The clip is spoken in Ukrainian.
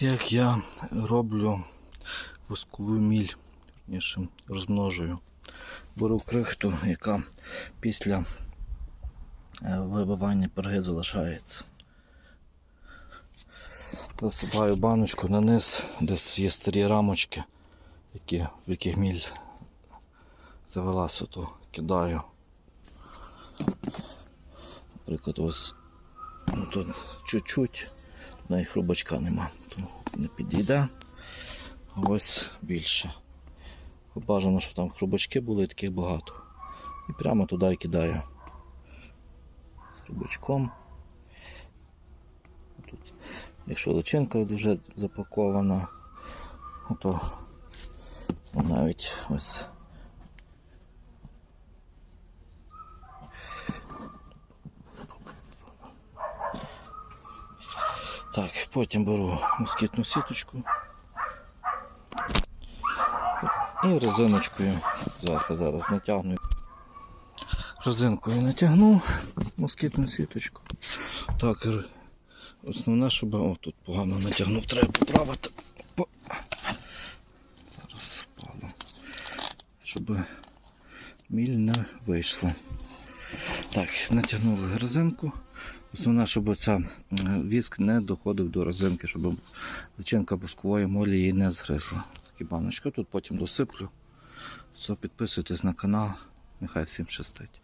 Як я роблю воскову міль, розмножую. Беру крихту, яка після е, вибивання перги залишається. Засипаю баночку на низ, десь є старі рамочки, які, в яких міль завелася, то кидаю. Наприклад, ось тут чуть-чуть, навіть хрубачка нема, то не підійде. А ось більше. Бажано, щоб там хрубачки були, таких багато. І прямо туди кидаю. З хрубачком. Тут, якщо личинка вже запакована, то навіть ось. Так, потім беру москітну сіточку і резиночкою зверху зараз натягну. Резинкою натягну москітну сіточку. Так, основне, щоб о, тут погано натягнув, треба поправити. По- Зараз спало. Щоб міль не вийшла. Так, натягнули резинку. Основне, щоб ця е, віск не доходив до резинки, щоб личинка бускової молі її не згризла. Такі баночки тут потім досиплю. Все, підписуйтесь на канал. Нехай всім щастить.